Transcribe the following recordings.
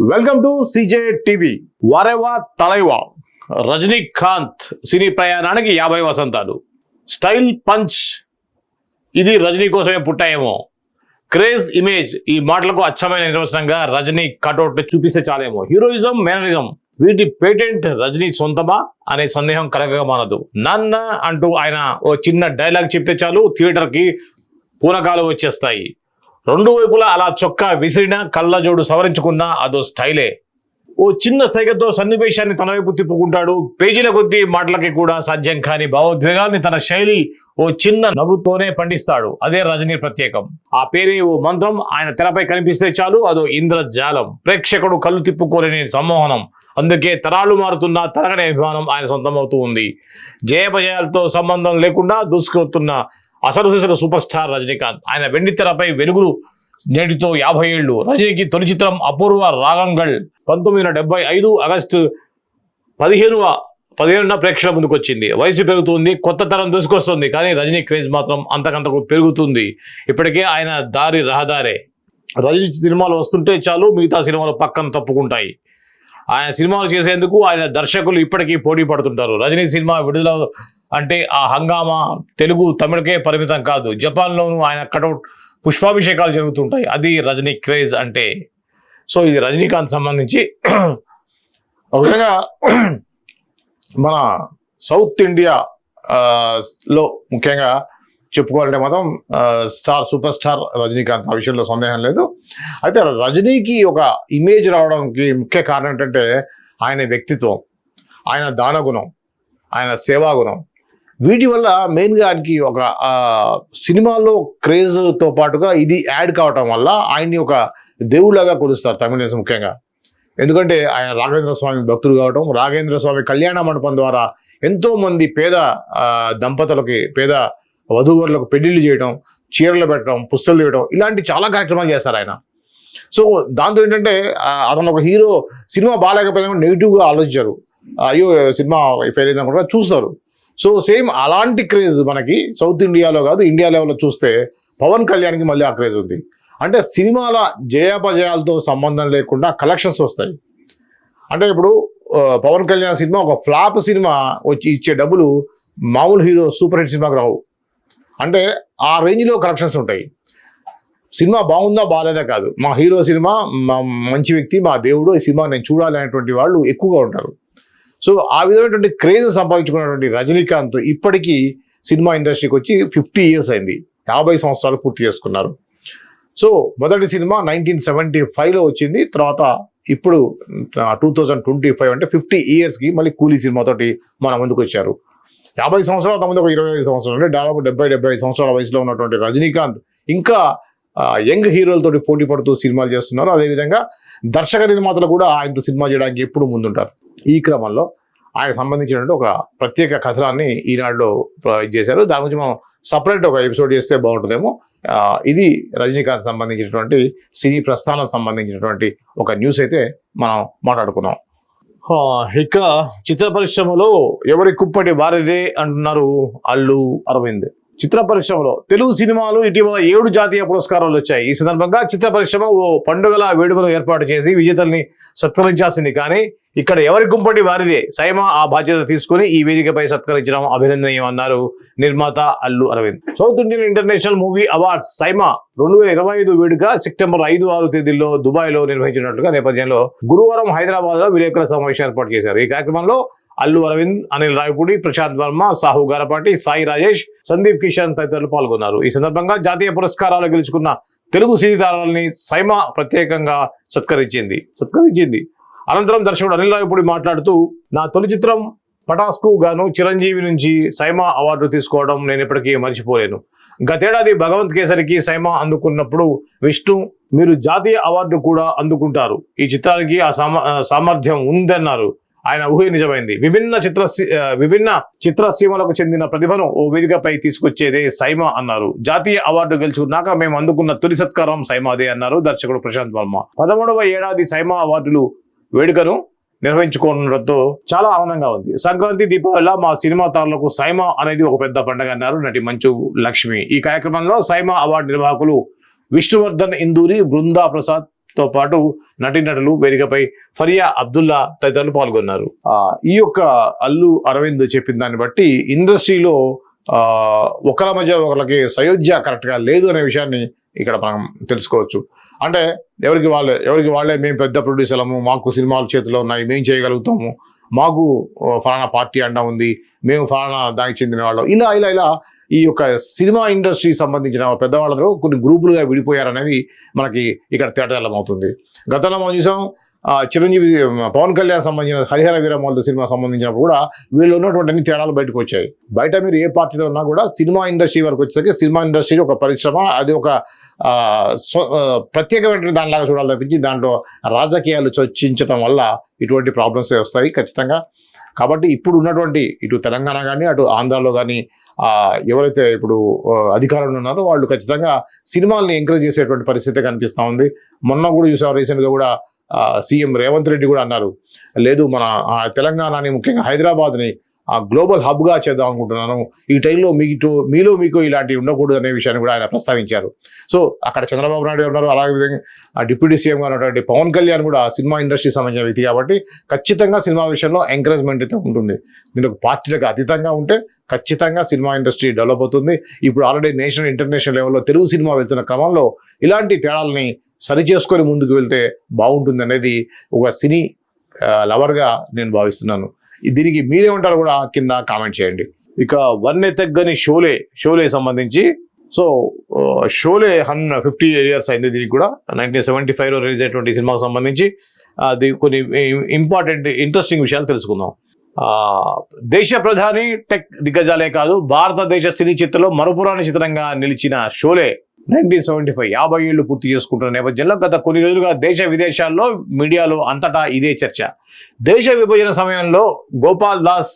Welcome to CJ TV వారేవా తలైవా? రజనీకాంత్ సినీ ప్రయాణానికి యాభై వసంతాలు. Style punch. ఇది రజనీ కోసమే పుట్టాయేమో. క్రేజ్ ఇమేజ్ ఈ మాటలకు అచ్చమైన నిర్వచనంగా రజనీ కటౌట్ చూపిస్తే చాలేమో. Heroism mannerism. వీటి పేటెంట్ రజనీ సొంతమా అనే సందేహం కలగగా మానదు. నాన్న అంటూ ఆయన ఓ చిన్న డైలాగ్ చెప్తే చాలు థియేటర్కి పూనకాలు వచ్చేస్తాయి. రెండు వైపులా అలా చొక్కా విసిరినా కళ్ళజోడు సవరించుకున్నా అదో స్టైలే. ఓ చిన్న సైగతో సన్నివేశాన్ని తన వైపు తిప్పుకుంటాడు. పేజీల కొద్దీ మాటలకి కూడా సాధ్యం కాని భావోద్వేగాల్ని తన శైలి ఓ చిన్న నవ్వుతోనే పండిస్తాడు. అదే రజనీ ప్రత్యేకం. ఆ పేరే ఓ మంత్రం ఆయన తెరపై కనిపిస్తే చాలు అదో ఇంద్రజాలం ప్రేక్షకుడు కళ్ళు తిప్పుకోలేని సమ్మోహనం. అందుకే తరాలు మారుతున్న తరగని అభిమానం ఆయన సొంతమవుతూ ఉంది. జయపజయాలతో సంబంధం లేకుండా దూసుకొస్తున్న అసలు సిసలు సూపర్ స్టార్ రజనీకాంత్. ఆయన వెండి తెరపై వెలుగులు నేటితో యాభై ఏళ్ళు. రజనీకి తొలి చిత్రం అపూర్వ రాగంగల్. పంతొమ్మిది వందల డెబ్బై ఐదు ఆగస్టు పదిహేనువ పదిహేనున ప్రేక్షకుల ముందుకు వచ్చింది వయసు పెరుగుతుంది కొత్త తరం దూసుకొస్తుంది కానీ రజనీ క్రేజ్ మాత్రం అంతకంతకు పెరుగుతుంది. ఇప్పటికే ఆయన దారి రహదారే. రజనీ సినిమాలు వస్తుంటే చాలు మిగతా సినిమాలు పక్కన తప్పుకుంటాయి. ఆయన సినిమాలు చేసేందుకు ఆయన దర్శకులు ఇప్పటికీ పోటీ పడుతుంటారు. రజనీ సినిమా విడుదల అంటే ఆ హంగామా తెలుగు తమిళకే పరిమితం కాదు. జపాన్లోనూ ఆయన కటౌట్ పుష్పాభిషేకాలు జరుగుతుంటాయి. అది రజనీ క్రేజ్ అంటే. సో ఇది రజనీకాంత్ సంబంధించి ఒక విధంగా మన సౌత్ ఇండియా లో ముఖ్యంగా చెప్పుకోవాలంటే మాత్రం స్టార్ సూపర్ స్టార్ రజనీకాంత్. ఆ విషయంలో సందేహం లేదు. అయితే రజనీకి ఒక ఇమేజ్ రావడానికి ముఖ్య కారణం ఏంటంటే ఆయన వ్యక్తిత్వం. ఆయన దానగుణం. ఆయన సేవాగుణం. వీటి వల్ల మెయిన్గా ఆయనకి ఒక సినిమాలో సినిమాల్లో క్రేజ్తో పాటుగా ఇది యాడ్ కావటం వల్ల ఆయన్ని ఒక దేవుళ్ళగా కొలుస్తారు తమిళ ముఖ్యంగా. ఎందుకంటే ఆయన రాఘవేంద్ర స్వామి భక్తుడు కావటం రాఘవేంద్ర స్వామి కళ్యాణ మండపం ద్వారా ఎంతోమంది పేద దంపతులకి పేద వధూవరులకు పెళ్ళిళ్ళు చేయడం చీరలు పెట్టడం పుస్తలు తీయడం ఇలాంటి చాలా కార్యక్రమాలు చేస్తారు ఆయన. సో దాంతో ఏంటంటే అతను ఒక హీరో సినిమా బాగాలేకపోయినా నెగిటివ్గా ఆలోచించారు. అయ్యో సినిమా ఫెయిల్ అయింది అనుకుంటా చూస్తారు. సో సేమ్ అలాంటి క్రేజ్ మనకి సౌత్ ఇండియాలో కాదు ఇండియా లెవెల్లో చూస్తే పవన్ కళ్యాణ్కి మళ్ళీ ఆ క్రేజ్ ఉంది. అంటే సినిమాల జయాపజయాలతో సంబంధం లేకుండా కలెక్షన్స్ వస్తాయి. అంటే ఇప్పుడు పవన్ కళ్యాణ్ సినిమా ఒక ఫ్లాప్ సినిమా వచ్చి ఇచ్చే డబ్బులు మామూలు హీరో సూపర్ హిట్ సినిమాకి రావు. అంటే ఆ రేంజ్లో కలెక్షన్స్ ఉంటాయి. సినిమా బాగుందా బాగాలేదా కాదు. మా హీరో సినిమా మా మంచి వ్యక్తి మా దేవుడు ఈ సినిమా నేను చూడాలి అనేటువంటి వాళ్ళు ఎక్కువగా ఉంటారు. సో ఆ విధమైనటువంటి క్రేజ్ సంపాదించుకున్నటువంటి రజనీకాంత్ ఇప్పటికీ సినిమా ఇండస్ట్రీకి వచ్చి ఫిఫ్టీ ఇయర్స్ అయింది. యాభై సంవత్సరాలు పూర్తి చేసుకున్నారు. సో మొదటి సినిమా నైన్టీన్ సెవెంటీ ఫైవ్లో వచ్చింది. తర్వాత ఇప్పుడు టూ థౌజండ్ ట్వంటీ ఫైవ్ అంటే ఫిఫ్టీ ఇయర్స్కి మళ్ళీ కూలీ సినిమాతోటి మన ముందుకు వచ్చారు. యాభై సంవత్సరాల తమ ఒక ఇరవై ఐదు సంవత్సరాలు అంటే దాదాపు డెబ్బై డెబ్బై ఐదు సంవత్సరాల వయసులో ఉన్నటువంటి రజనీకాంత్ ఇంకా యంగ్ హీరోలతోటి పోటీ పడుతూ సినిమాలు చేస్తున్నారు. అదేవిధంగా దర్శక నిర్మాతలు కూడా ఆయనతో సినిమా చేయడానికి ఎప్పుడు ముందుంటారు. ఈ క్రమంలో ఆయన సంబంధించినటువంటి ఒక ప్రత్యేక కథనాన్ని ఈనాడులో ప్రొవైడ్ చేశారు. దాని గురించి మనం సపరేట్ ఒక ఎపిసోడ్ చేస్తే బాగుంటుందేమో. ఇది రజనీకాంత్ సంబంధించినటువంటి సినీ ప్రస్థానం సంబంధించినటువంటి ఒక న్యూస్ అయితే మనం మాట్లాడుకున్నాం ఇక చిత్ర పరిశ్రమలో ఎవరి కుప్పటి వారిదే అంటున్నారు అల్లు అరవింద్. చిత్ర పరిశ్రమలో తెలుగు సినిమాలు ఇటీవల ఏడు జాతీయ పురస్కారాలు వచ్చాయి. ఈ సందర్భంగా చిత్ర పరిశ్రమ ఓ పండుగల వేడుకను ఏర్పాటు చేసి విజేతల్ని సత్కరించాల్సింది. కానీ ఇక్కడ ఎవరి గుంపటి వారిదే? సైమా ఆ బాధ్యత తీసుకుని ఈ వేదికపై సత్కరించడం అభినందనీయం అన్నారు నిర్మాత Allu Aravind. South Indian international movie awards SIIMA రెండు వేల ఇరవై ఐదు వేడుక సెప్టెంబర్ ఐదు ఆరు తేదీల్లో దుబాయ్లో నిర్వహించినట్లుగా నేపథ్యంలో గురువారం హైదరాబాద్లో విలేకరుల సమావేశం ఏర్పాటు చేశారు. ఈ కార్యక్రమంలో అల్లు అరవింద్ అనిల్ రాయపూడి ప్రశాంత్ వర్మ సాహు గారపాటి సాయి రాజేష్ సందీప్ కిషన్ తదితరులు పాల్గొన్నారు. ఈ సందర్భంగా జాతీయ పురస్కారాలు గెలుచుకున్న తెలుగు సినీ తారాలని సైమా ప్రత్యేకంగా సత్కరించింది. సత్కరించింది. అనంతరం దర్శకుడు అనిల్ రాయపూడి మాట్లాడుతూ నా తొలి చిత్రం పటాస్కు గాను చిరంజీవి నుంచి సైమా అవార్డు తీసుకోవడం నేను ఇప్పటికీ మర్చిపోలేను. గతేడాది భగవంత్ కేసరికి సైమా అందుకున్నప్పుడు విష్ణు మీరు జాతీయ అవార్డు కూడా అందుకుంటారు. ఈ చిత్రానికి ఆ సామ సామర్థ్యం ఉందన్నారు. ఆయన ఊహ నిజమైంది. విభిన్న చిత్ర విభిన్న చిత్రసీమలకు చెందిన ప్రతిభను ఓ వేదికపై తీసుకొచ్చేదే సైమా అన్నారు. జాతీయ అవార్డు గెలుచుకున్నాక మేము అందుకున్న తొలి సత్కారం సైమాదే అన్నారు దర్శకుడు ప్రశాంత్ వర్మ. పదమూడవ ఏడాది సైమా అవార్డులు వేడుకను నిర్వహించుకోవడంతో చాలా ఆనందంగా ఉంది. సంక్రాంతి దీపావళి మా సినిమా తారులకు సైమా అనేది ఒక పెద్ద పండుగ అన్నారు నటి మంచు లక్ష్మి. ఈ కార్యక్రమంలో సైమా అవార్డు నిర్వాహకులు విష్ణువర్ధన్ ఇందూరి బృందా ప్రసాద్తో పాటు నటీనటులు వేదికపై ఫరియా అబ్దుల్లా తదితరులు పాల్గొన్నారు. ఈ యొక్క అల్లు అరవింద్ చెప్పిన దాన్ని బట్టి ఇండస్ట్రీలో ఒకరి మధ్య ఒకరికి సయోధ్య కరెక్ట్గా లేదు అనే విషయాన్ని ఇక్కడ మనం తెలుసుకోవచ్చు. అంటే ఎవరికి వాళ్ళే ఎవరికి వాళ్ళే మేము పెద్ద ప్రొడ్యూసర్లము మాకు సినిమాలు చేతిలో ఉన్నాయి మేము చేయగలుగుతాము. మాకు ఫలానా పార్టీ అండ ఉంది మేము ఫలానా దానికి చెందిన వాళ్ళం. ఇలా ఇలా ఇలా ఈ యొక్క సినిమా ఇండస్ట్రీ సంబంధించిన పెద్దవాళ్ళందరూ కొన్ని గ్రూపులుగా విడిపోయారనేది మనకి ఇక్కడ తేటతెల్లం అవుతుంది గతంలో మనం చూసాం చిరంజీవి పవన్ కళ్యాణ్ సంబంధించిన హరిహర వీరమల్లు సినిమా సంబంధించినప్పుడు కూడా వీళ్ళు ఉన్నటువంటి అన్ని తేడాలు బయటకు వచ్చాయి. బయట మీరు ఏ పార్టీలో ఉన్నా కూడా సినిమా ఇండస్ట్రీ వరకు వచ్చేసరికి సినిమా ఇండస్ట్రీ ఒక పరిశ్రమ అది ఒక ప్రత్యేకమైన దానిలాగా చూడాలి తప్పించి దాంట్లో రాజకీయాలు చర్చించడం వల్ల ఇటువంటి ప్రాబ్లమ్స్ వస్తాయి ఖచ్చితంగా. కాబట్టి ఇప్పుడు ఉన్నటువంటి ఇటు తెలంగాణ కానీ అటు ఆంధ్రాలో కానీ ఎవరైతే ఇప్పుడు అధికారంలో ఉన్నారో వాళ్ళు ఖచ్చితంగా సినిమాల్ని ఎంకరేజ్ చేసేటువంటి పరిస్థితి కనిపిస్తూ ఉంది. మొన్న కూడా చూసాం రీసెంట్గా కూడా సీఎం రేవంత్ రెడ్డి కూడా అన్నారు లేదు మన ఆ, తెలంగాణని ముఖ్యంగా హైదరాబాద్ని ఆ గ్లోబల్ హబ్గా చేద్దాం అనుకుంటున్నాను. ఈ టైంలో మీకు మీలో మీకు ఇలాంటివి ఉండకూడదు అనే విషయాన్ని కూడా ఆయన ప్రస్తావించారు. సో అక్కడ చంద్రబాబు నాయుడు ఉన్నారు అలాగే విధంగా డిప్యూటీ సీఎం గా ఉన్నటువంటి పవన్ కళ్యాణ్ కూడా సినిమా ఇండస్ట్రీ సంబంధించిన వ్యక్తి కాబట్టి ఖచ్చితంగా సినిమా విషయంలో ఎంకరేజ్మెంట్ అయితే ఉంటుంది. దీనికి పార్టీలకు అతీతంగా ఉంటే ఖచ్చితంగా సినిమా ఇండస్ట్రీ డెవలప్ అవుతుంది. ఇప్పుడు ఆల్రెడీ నేషనల్ ఇంటర్నేషనల్ లెవెల్లో తెలుగు సినిమా వెళ్తున్న క్రమంలో ఇలాంటి తేడాలని సరి చేసుకొని ముందుకు వెళ్తే బాగుంటుంది అనేది ఒక సినీ లవర్గా నేను భావిస్తున్నాను. దీనికి మీరేమంటారు కూడా కింద కామెంట్ చేయండి. ఇక వన్నె తగ్గని షోలే షోలే సంబంధించి. సో షోలే హన్ ఫిఫ్టీ ఇయర్స్ అయింది దీనికి కూడా. నైన్టీన్ సెవెంటీ ఫైవ్లో రిలీజ్ అయినటువంటి సినిమాకు సినిమాకి సంబంధించి. అది కొన్ని ఇంపార్టెంట్ ఇంట్రెస్టింగ్ విషయాలు తెలుసుకుందాం. దేశ ప్రధాని టెక్ దిగ్గజాలే కాదు భారతదేశ సినీ చిత్రంలో మరుపురాని చిత్రంగా నిలిచిన షోలే నైన్టీన్ సెవెంటీ ఫైవ్ యాభై ఏళ్ళు పూర్తి చేసుకుంటున్న నేపథ్యంలో గత కొన్ని రోజులుగా దేశ విదేశాల్లో మీడియాలో అంతటా ఇదే చర్చ. దేశ విభజన సమయంలో గోపాల్ దాస్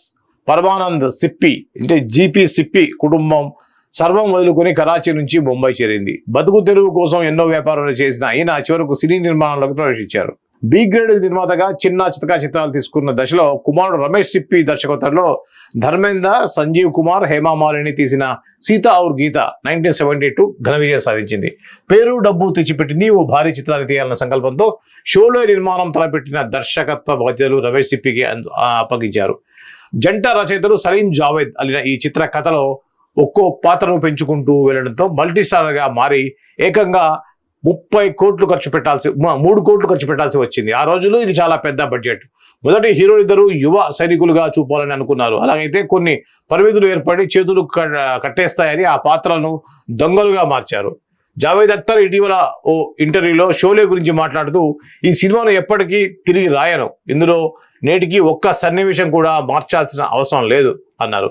పరమానంద్ సిప్పి అంటే జీపీ సిప్పి కుటుంబం సర్వం వదులుకొని కరాచీ నుంచి ముంబై చేరింది. బతుకు తెరువు కోసం ఎన్నో వ్యాపారాలు చేసిన ఆయన చివరకు సినీ నిర్మాణంలోకి ప్రవేశించారు. బి గ్రేడ్ నిర్మాతగా చిన్న చితకా చిత్రాలు తీసుకున్న దశలో కుమారుడు రమేష్ సిప్పి దర్శకత్వంలో ధర్మేంద్ర సంజీవ్ కుమార్ హేమామాలిని తీసిన Seeta Aur Geeta nineteen seventy two ఘన విజయం సాధించింది. పేరు డబ్బు తెచ్చిపెట్టింది ఓ భారీ చిత్రాన్ని తీయాలన్న సంకల్పంతో షోలో నిర్మాణం తలపెట్టిన దర్శకత్వ బాధ్యతలు రమేష్ సిప్పికి అప్పగించారు. జంట రచయితలు సలీం జావేద్ అలిన ఈ చిత్ర కథలో ఒక్కో పాత్రను పెంచుకుంటూ వెళ్ళడంతో మల్టీస్టార్గా మారి ఏకంగా ముప్పై కోట్లు ఖర్చు పెట్టాల్సి మూడు కోట్లు ఖర్చు పెట్టాల్సి వచ్చింది. ఆ రోజుల్లో ఇది చాలా పెద్ద బడ్జెట్. మొదటి హీరో ఇద్దరు యువ సైనికులుగా చూపాలని అనుకున్నారు. అలాగైతే కొన్ని పరిమితులు ఏర్పడి చేతులు కట్టేస్తాయని ఆ పాత్రలను దొంగలుగా మార్చారు. జావేద్ అఖ్తర్ ఇటీవల ఓ ఇంటర్వ్యూలో షోలే గురించి మాట్లాడుతూ ఈ సినిమాను ఎప్పటికీ తిరిగి రాయను. ఇందులో నేటికి ఒక్క సన్నివేశం కూడా మార్చాల్సిన అవసరం లేదు అన్నారు.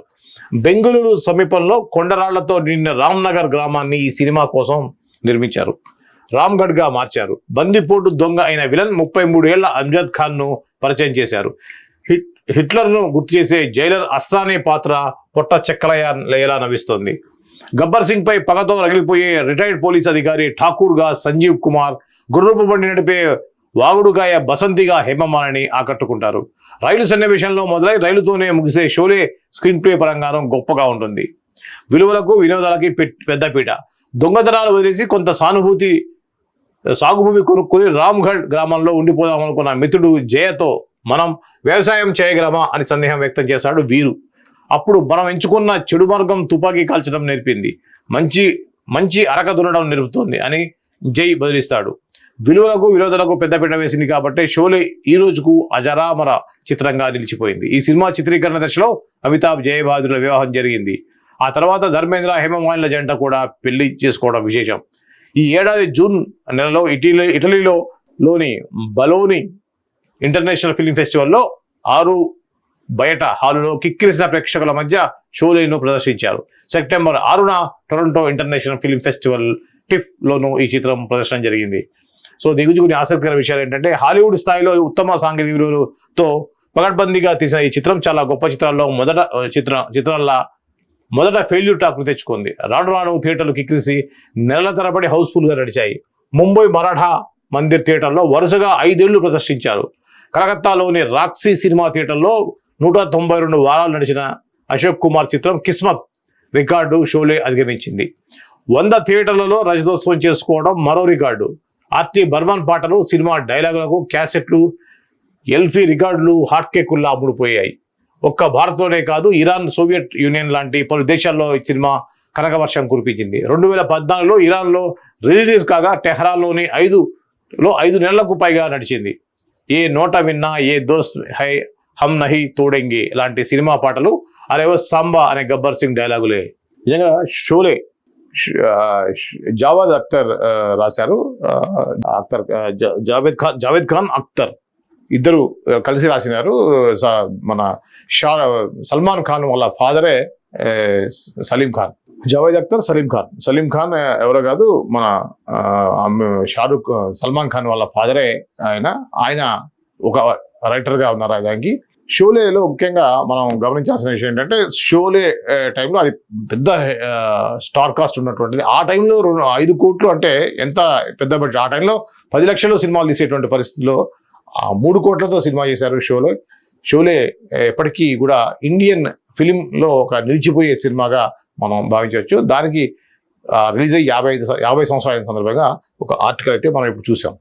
బెంగళూరు సమీపంలో కొండరాళ్ళతో నిండిన రామ్నగర్ గ్రామాన్ని ఈ సినిమా కోసం నిర్మించారు. రామ్గఢ్గా మార్చారు. బందిపోటు దొంగ అయిన విలన్ ముప్పై మూడు ఏళ్ళ అంజద్ ఖాన్ను పరిచయం చేశారు. హిట్ హిట్లర్ను గుర్తు చేసే జైలర్ అస్తానే పాత్ర పొట్ట చెక్కలయ్యేలా నవ్విస్తోంది. గబ్బర్ సింగ్ పై పగతో రగిలిపోయే రిటైర్డ్ పోలీస్ అధికారి ఠాకూర్గా సంజీవ్ కుమార్ గుర్రపు బండి నడిపే వాగుడుగాయ బసంతిగా హేమమాలని ఆకట్టుకుంటారు. రైలు సన్నివేశంలో మొదలై రైలుతోనే ముగిసే షోలే స్క్రీన్ ప్లే పరంగానూ గొప్పగా ఉంటుంది. విలువలకు వినోదాలకి పెట్- పెద్దపీట. దొంగతనాలు వదిలేసి కొంత సానుభూతి సాగుభూమి కొనుక్కొని రామ్గఢ్ గ్రామంలో ఉండిపోదాం అనుకున్న మిత్రుడు జయతో మనం వ్యవసాయం చేయగలమా అని సందేహం వ్యక్తం చేశాడు వీరు. అప్పుడు మనం ఎంచుకున్న చెడు మార్గం తుపాకీ కాల్చడం నేర్పింది. మంచి మంచి అరక దున్నడం నేర్పుతోంది అని జై బదిలిస్తాడు. విలువలకు విరోధులకు పెద్దపీట వేసింది కాబట్టి షోలే ఈ రోజుకు అజరామర చిత్రంగా నిలిచిపోయింది. ఈ సినిమా చిత్రీకరణ దశలో అమితాబ్ జయబాదుల వివాహం జరిగింది. ఆ తర్వాత ధర్మేంద్ర హేమమాలిన జంట కూడా పెళ్ళి చేసుకోవడం విశేషం. ఈ ఏడాది జూన్ నెలలో ఇటలీ ఇటలీలో లోని బలోని ఇంటర్నేషనల్ ఫిలిం ఫెస్టివల్లో ఆరు బయట హాలులో కిక్కిరిసిన ప్రేక్షకుల మధ్య షోలేను ప్రదర్శించారు. సెప్టెంబర్ ఆరున Toronto international film festival TIFF లోను ఈ చిత్రం ప్రదర్శన జరిగింది. సో దీని గురించి కొన్ని ఆసక్తికర విషయాలు ఏంటంటే హాలీవుడ్ స్థాయిలో ఉత్తమ సాంకేతిక విలువలతో పగడ్బందీగా తీసిన ఈ చిత్రం చాలా గొప్ప చిత్రాల్లో మొదట చిత్ర చిత్రాల మొదట ఫెయిల్యూర్ టాక్ తెచ్చుకుంది. రాను రాను థియేటర్లు కిక్కిరిసి నెలల తరబడి హౌస్ఫుల్గా నడిచాయి. ముంబై మరాఠా మందిర్ థియేటర్లో వరుసగా ఐదేళ్ళు ప్రదర్శించారు. కలకత్తాలోని రాక్సీ సినిమా థియేటర్లో నూట తొంభై రెండు వారాలు నడిచిన అశోక్ కుమార్ చిత్రం కిస్మత్ రికార్డు షోలే అధిగమించింది. వంద థియేటర్లలో రజతోత్సవం చేసుకోవడం మరో రికార్డు. ఆర్టీ బర్మన్ పాటలు సినిమా డైలాగులకు క్యాసెట్లు ఎల్ఫీ రికార్డులు హాట్ కేకుల్లా అమ్ముడుపోయాయి ఒక్క భారత్లోనే కాదు ఇరాన్ సోవియట్ యూనియన్ లాంటి పలు దేశాల్లో ఈ సినిమా కనక వర్షం కురిపించింది. రెండు వేల పద్నాలుగులో ఇరాన్లో రిలీజ్ కాగా టెహ్రాన్లోని ఐదులో ఐదు నెలలకు పైగా నడిచింది. ఏ నోట విన్నా ఏ దోస్ హై హమ్ నహి తోడెంగి లాంటి సినిమా పాటలు అరేవో సాంబా అనే గబ్బర్ సింగ్ డైలాగులే. నిజంగా షోలే ష్- జావేద్ అఖ్తర్ రాశారు. అక్తర్ అఖ్తర్ జా- జావేద్ ఖాన్ జావేద్ ఖాన్ అఖ్తర్ ఇద్దరు కలిసి రాసినారు. స- మన షా సల్మాన్ ఖాన్ వాళ్ళ ఫాదరే సలీం ఖాన్. జావేద్ అఖ్తర్ సలీం ఖాన్. సలీం ఖాన్ ఎవరో కాదు మన షారుఖ్ సల్మాన్ ఖాన్ వాళ్ళ ఫాదరే ఆయన. ఆయన ఒక రైటర్గా ఉన్నారు దానికి షోలేలో ముఖ్యంగా మనం గమనించాల్సిన విషయం ఏంటంటే షోలే టైంలో అది పెద్ద స్టార్ కాస్ట్ ఉన్నటువంటిది. ఆ టైంలో రెండు ఐదు కోట్లు అంటే ఎంత పెద్ద బడ్జెట్? ఆ టైంలో పది లక్షలు సినిమాలు తీసేటువంటి పరిస్థితిలో ఆ మూడు కోట్లతో సినిమా చేశారు షోలో. షోలే ఎప్పటికీ కూడా ఇండియన్ ఫిలింలో ఒక నిలిచిపోయే సినిమాగా మనం భావించవచ్చు. దానికి రిలీజ్ అయ్యి యాభై ఐదు యాభై సంవత్సరాల సందర్భంగా ఒక ఆర్టికల్ అయితే మనం ఇప్పుడు చూసాం.